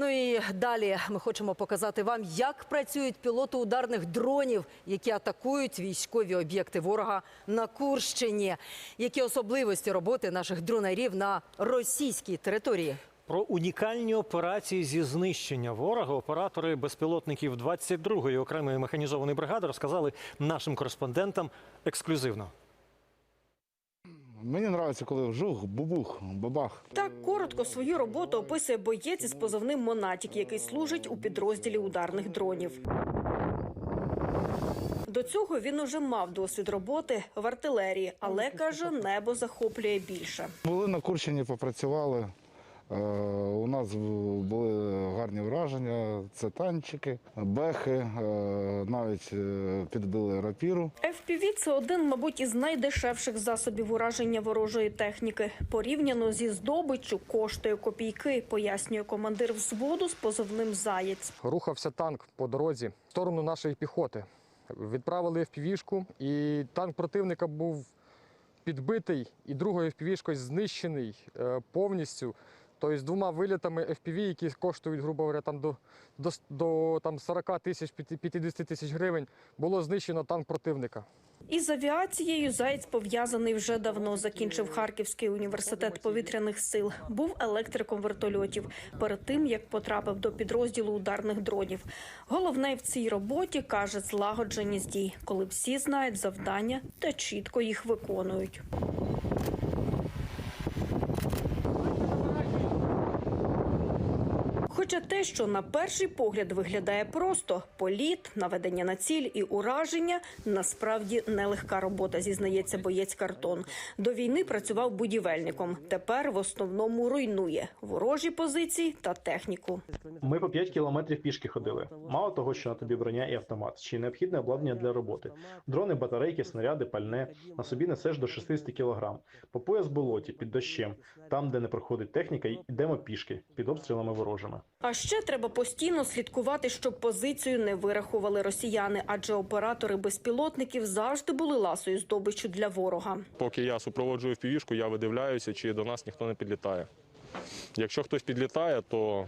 Ну і далі ми хочемо показати вам, як працюють пілоти ударних дронів, які атакують військові об'єкти ворога на Курщині. Які особливості роботи наших дронарів на російській території? Про унікальні операції зі знищення ворога оператори безпілотників 22-ї окремої механізованої бригади розказали нашим кореспондентам ексклюзивно. Мені подобається, коли вжух, бубух, бабах. Так коротко свою роботу описує боєць із позивним Монатік, який служить у підрозділі ударних дронів. До цього він уже мав досвід роботи в артилерії, але каже, небо захоплює більше. Були на Курщині, попрацювали. У нас були гарні враження. Це танчики, бехи, е, навіть е, підбили рапіру. FPV – це один, мабуть, із найдешевших засобів ураження ворожої техніки. Порівняно зі здобиччю коштує копійки, пояснює командир взводу з позивним Заєць. рухався танк по дорозі в сторону нашої піхоти. Відправили FPV-шку, і танк противника був підбитий, і другою FPV-шкою знищений е, повністю. Тобто з двома вилітами FPV, які коштують, грубо говоря, там до, до, до там 40 тисяч 50 тисяч гривень, було знищено танк противника. Із авіацією Заєць пов'язаний вже давно. Закінчив Харківський університет повітряних сил. Був електриком вертольотів перед тим, як потрапив до підрозділу ударних дронів. Головне в цій роботі каже злагодженість дій, коли всі знають завдання та чітко їх виконують. Хоча те, що на перший погляд виглядає просто політ, наведення на ціль і ураження, насправді нелегка робота, зізнається боєць картон. До війни працював будівельником. Тепер в основному руйнує ворожі позиції та техніку. Ми по 5 кілометрів пішки ходили. Мало того, що на тобі броня і автомат, й необхідне обладнання для роботи. Дрони, батарейки, снаряди, пальне. На собі несеш до 60 кілограм. По пояс болоті, під дощем. Там, де не проходить техніка, йдемо пішки, під обстрілами ворожими. А ще треба постійно слідкувати, щоб позицію не вирахували росіяни, адже оператори безпілотників завжди були ласою здобичу для ворога. Поки я супроводжую впівішку, я видивляюся, чи до нас ніхто не підлітає. Якщо хтось підлітає, то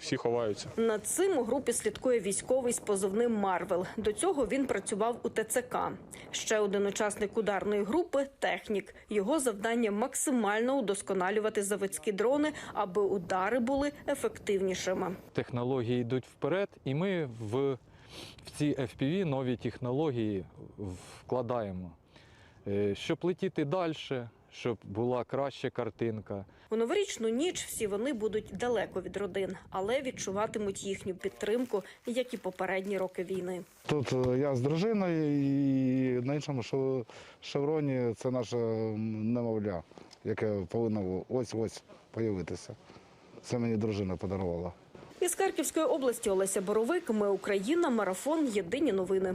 всі ховаються. Над цим у групі слідкує військовий з позивним Марвел. До цього він працював у ТЦК. Ще один учасник ударної групи технік. Його завдання максимально удосконалювати заводські дрони, аби удари були ефективнішими. технології йдуть вперед, і ми в, в ці FPV нові технології вкладаємо, Е, щоб летіти далі, щоб була краща картинка. У новорічну ніч всі вони будуть далеко від родин, але відчуватимуть їхню підтримку, як і попередні роки війни. Тут е, я з дружиною і на іншому шев- шевроні це наше немовля, яке повинно ось-ось появитися. Це мені дружина подарувала. Із Харківської області Олеся Боровик. Ми Україна. Марафон. Єдині новини.